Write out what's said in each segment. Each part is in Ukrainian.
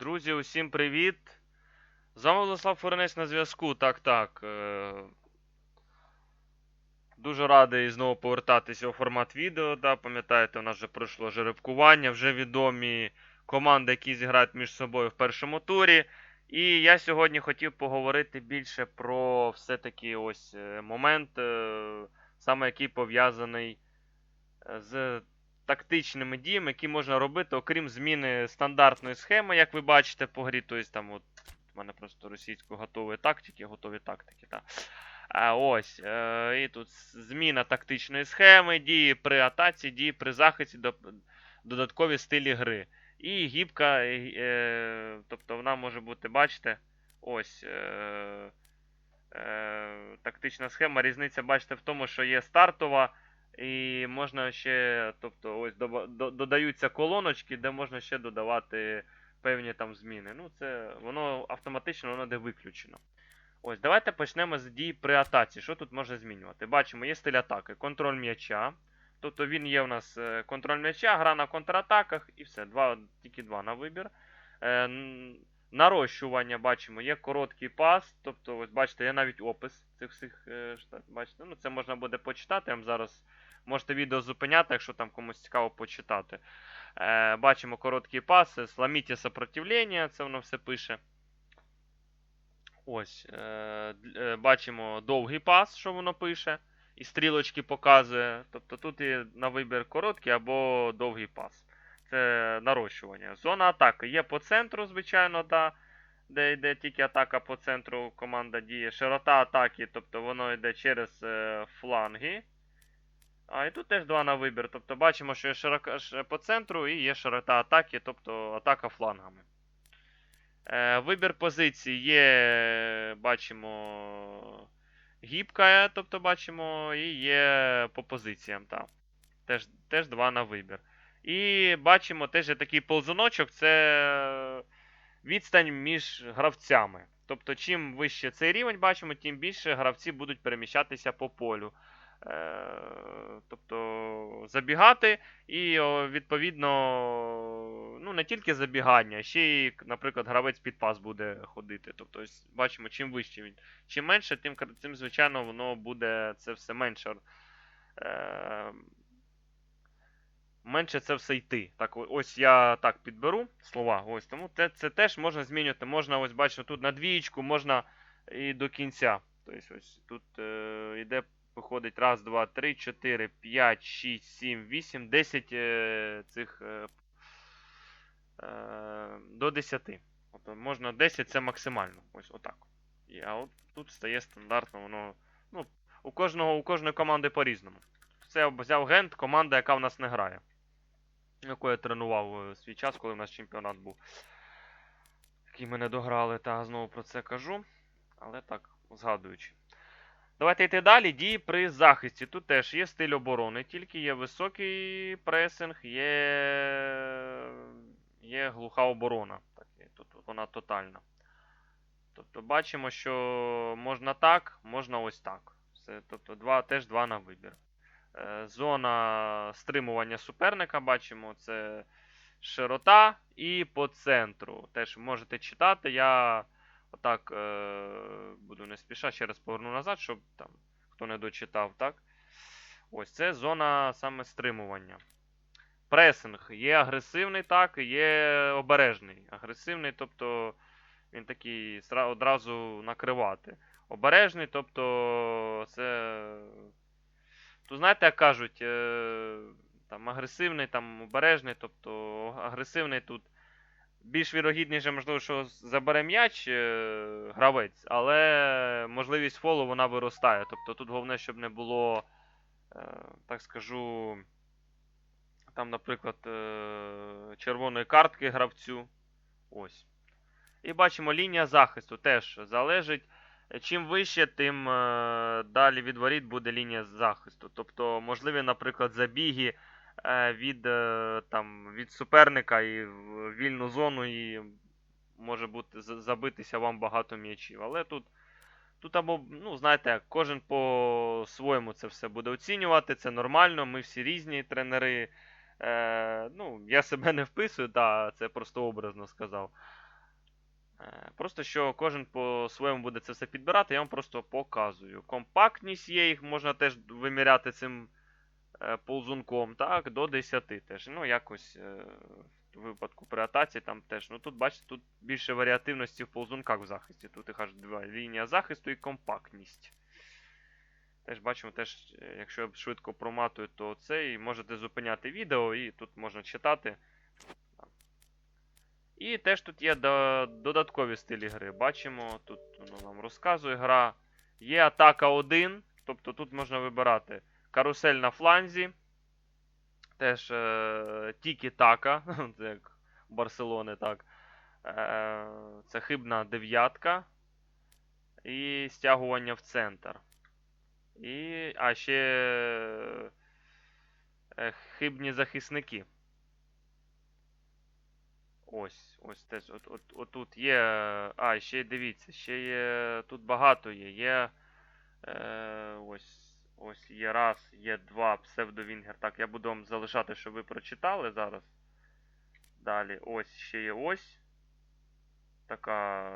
Друзі, усім привіт! З вами Владислав Форенець на зв'язку. Так, так. е, Дуже радий знову повертатися у формат відео. Да, Пам'ятаєте, у нас вже пройшло жеребкування, вже відомі команди, які зіграють між собою в першому турі. І я сьогодні хотів поговорити більше про все-таки ось е, момент, е, саме який пов'язаний з тактичними діями, які можна робити, окрім зміни стандартної схеми, як ви бачите по грі. Тобто там от у мене просто російською готові тактики, готові тактики. так. А ось. Е, і тут зміна тактичної схеми, дії при атаці, дії при захисті, до- додаткові стилі гри. І гібка, е, тобто вона може бути, бачите, ось. Е, е, тактична схема. Різниця, бачите, в тому, що є стартова. І можна ще, тобто, ось додаються колоночки, де можна ще додавати певні там зміни. Ну, це воно автоматично воно де виключено. Ось, давайте почнемо з дій при атаці. Що тут можна змінювати? Бачимо, є стиль атаки, контроль м'яча. Тобто він є у нас е, контроль м'яча, гра на контратаках і все. Два, тільки два на вибір. Е, нарощування бачимо, є короткий пас. Тобто, ось бачите, є навіть опис цих всіх е, штат. Бачите, ну це можна буде почитати. Я вам зараз можете відео зупиняти, якщо там комусь цікаво почитати. Е, бачимо короткий пас, е, сломіть сопротивлення, це воно все пише. Ось. Е, е, бачимо довгий пас, що воно пише. І стрілочки показує. Тобто тут є на вибір короткий або довгий пас. Це нарощування. Зона атаки є по центру, звичайно, да, де йде тільки атака по центру, команда діє. Широта атаки, тобто воно йде через е, фланги. А і тут теж два на вибір. Тобто бачимо, що є широка по центру і є широта атаки, тобто атака флангами. Е, вибір позицій є, бачимо, гібка, тобто бачимо, і є по позиціям. Та. Теж, теж два на вибір. І бачимо теж такий ползуночок, це відстань між гравцями. Тобто, чим вище цей рівень бачимо, тим більше гравці будуть переміщатися по полю. Е, тобто забігати і відповідно ну, не тільки забігання, ще й, наприклад, гравець під пас буде ходити. Тобто, бачимо, чим вище він. Чим менше, тим, тим звичайно, воно буде це все менше. Е, менше це все йти. Так, ось я так підберу слова. Ось тому це, це теж можна змінювати. Можна, ось бачимо, тут на двієчку, можна і до кінця. Тобто, ось тут е, йде, виходить раз, два, три, чотири, п'ять, шість, сім, вісім, десять е, цих е, е, до 10. Тобто можна 10 це максимально. Ось отак. І, а от тут стає стандартно, воно. Ну, у кожного, у кожної команди по-різному. Це взяв Гент, команда, яка в нас не грає. Яку я тренував е, свій час, коли в нас чемпіонат був. Який ми не дограли, та знову про це кажу. Але так, згадуючи. Давайте йти далі. Дії при захисті. Тут теж є стиль оборони, тільки є високий пресинг, є, є глуха оборона. Так, тут вона тотальна. Тобто бачимо, що можна так, можна ось так. Все, тобто два, теж два на вибір. Е, Зона стримування суперника бачимо, це широта і по центру. Теж можете читати. Я отак е, буду не спіша, ще раз поверну назад, щоб там хто не дочитав, так? Ось це зона саме стримування. Пресинг. Є агресивний, так, є обережний. Агресивний, тобто він такий одразу накривати. Обережний, тобто це. Тут знаєте, як кажуть, е, там агресивний, там обережний, тобто агресивний тут більш вірогідніше, можливо, що забере м'яч е, гравець, але можливість фолу вона виростає. Тобто тут головне, щоб не було, е, так скажу, там, наприклад, е, червоної картки гравцю. Ось. І бачимо, лінія захисту теж залежить. Чим вище, тим далі від воріт буде лінія захисту. Тобто, можливі, наприклад, забіги від, е, там, від суперника і в вільну зону, і може бути забитися вам багато м'ячів. Але тут, тут або, ну, знаєте, кожен по-своєму це все буде оцінювати. Це нормально, ми всі різні тренери. Е, ну, я себе не вписую, да, це просто образно сказав. Е, Просто що кожен по-своєму буде це все підбирати, я вам просто показую. Компактність є, їх можна теж виміряти цим е, ползунком, так, до 10 теж. Ну, якось е, в випадку при атаці там теж. Ну тут, бачите, тут більше варіативності в ползунках в захисті. Тут їх аж два лінія захисту і компактність. Теж бачимо, теж, е, якщо я швидко проматую, то це і можете зупиняти відео, і тут можна читати. І теж тут є додаткові стилі гри. Бачимо, тут воно нам розказує гра. Є атака 1, тобто тут можна вибирати карусель на фланзі. Теж е, тікі-така, це як Барселони, так. Е, це хибна дев'ятка. І стягування в центр. І. А ще е, хибні захисники. Ось, ось теж. От, от, отут є. А, ще дивіться, ще є. Тут багато є. Є. Е, ось. Ось є раз, є два псевдовінгер. Так, я буду вам залишати, щоб ви прочитали зараз. Далі. Ось ще є ось. Така.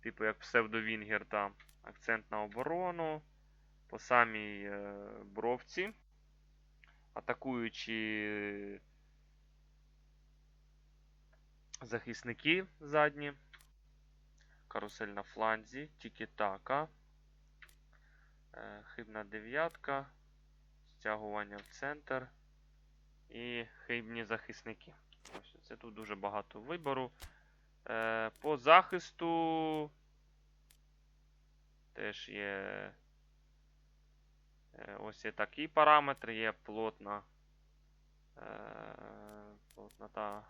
Типу як псевдовінгер там. Акцент на оборону. По самій е, бровці. Атакуючи захисники задні. Карусель на фланзі. Тікі-така. Е, Хибна дев'ятка. Стягування в центр. І хибні захисники. Ось це тут дуже багато вибору. Е, По захисту теж є. е, Ось є такі параметри, є плотна. е, Плотнота.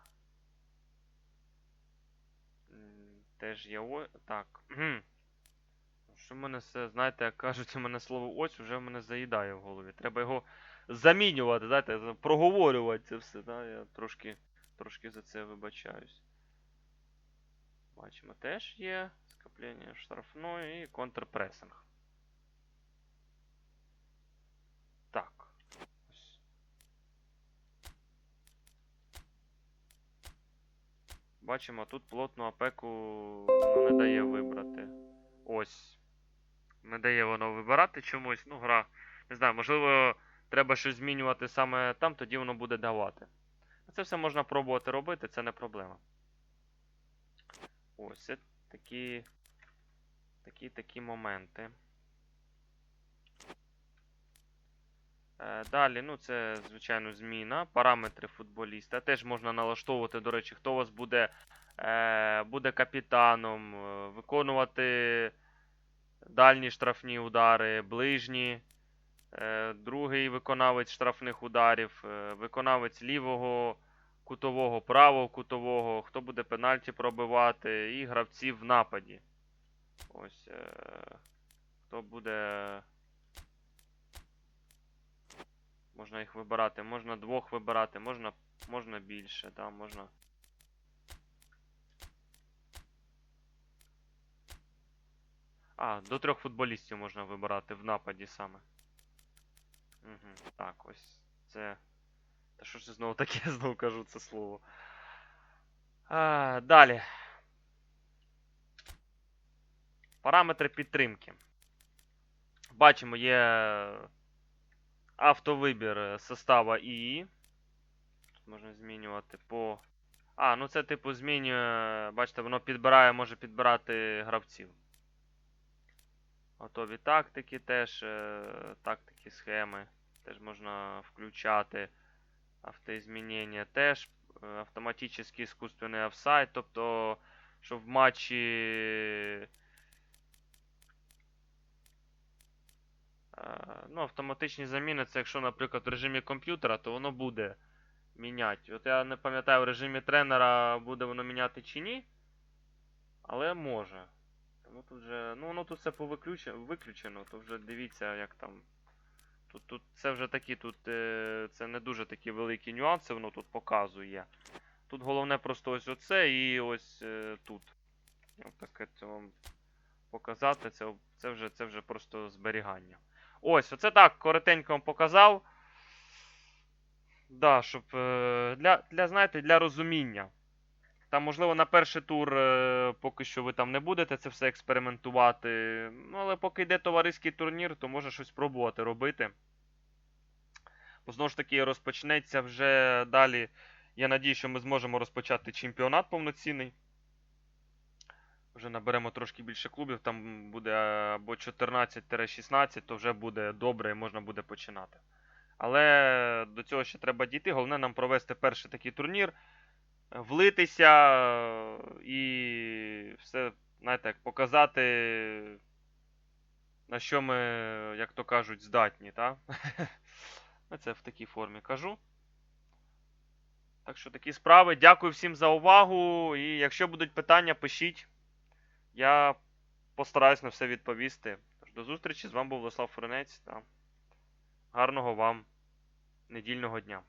Теж є. Так. Що в мене все, знаєте, як кажуть, у мене слово ось вже в мене заїдає в голові. Треба його замінювати, знаєте, проговорювати це все. Да? Я трошки, трошки за це вибачаюсь. Бачимо, теж є скоплення штрафної і контрпресинг. Так. Ось. Бачимо, тут плотну апеку воно не дає вибрати. Ось. Дає воно вибирати чомусь. Ну, гра. Не знаю, можливо, треба щось змінювати саме там, тоді воно буде давати. Це все можна пробувати робити, це не проблема. Ось такі. Такі такі моменти. Е, Далі, ну це, звичайно, зміна. Параметри футболіста. Теж можна налаштовувати, до речі, хто у вас буде, е, буде капітаном, е, виконувати дальні штрафні удари, ближні. Е, Другий виконавець штрафних ударів, е, виконавець лівого кутового, правого кутового, хто буде пенальті пробивати, і гравці в нападі. Ось. е, Хто буде. Можна їх вибирати, можна двох вибирати, можна, можна більше, да, можна. А, до трьох футболістів можна вибирати в нападі саме. Угу, так, ось це. Та що ж це знову таке, знову кажу це слово. А, далі. Параметри підтримки. Бачимо, є автовибір состава ІІ. Тут можна змінювати по. А, ну це типу змінює. Бачите, воно підбирає, може підбирати гравців. Готові тактики теж, е, тактики, схеми. Теж можна включати. Автоізмінення теж. е, Автоматичний іскусственний офсайд. Тобто, що в матчі. Е, Ну, автоматичні заміни, це якщо, наприклад, в режимі комп'ютера, то воно буде міняти. От я не пам'ятаю, в режимі тренера буде воно міняти чи ні. Але може. Тому тут вже. Ну, воно тут все виключено, то вже дивіться, як там. Тут, тут це вже такі, тут е, це не дуже такі великі нюанси, воно тут показує. Тут головне просто ось оце і ось е, тут. Таке це вам показати. Це, це, вже, це вже просто зберігання. Ось, оце так, коротенько вам показав. Да, щоб е, для, для, знаєте, для розуміння. Там, можливо, на перший тур е, поки що ви там не будете це все експериментувати. Ну, але поки йде товариський турнір, то може щось пробувати робити. Бо знову ж таки розпочнеться вже далі. Я надію, що ми зможемо розпочати чемпіонат повноцінний. Вже наберемо трошки більше клубів, там буде або 14-16, то вже буде добре і можна буде починати. Але до цього ще треба дійти. Головне нам провести перший такий турнір, влитися е, і все, знаєте, як показати, на що ми, як то кажуть, здатні. Та? Це в такій формі кажу. Так що такі справи. Дякую всім за увагу. І якщо будуть питання, пишіть. Я постараюсь на все відповісти. До зустрічі. З вами був Владислав Форенець. Та гарного вам недільного дня.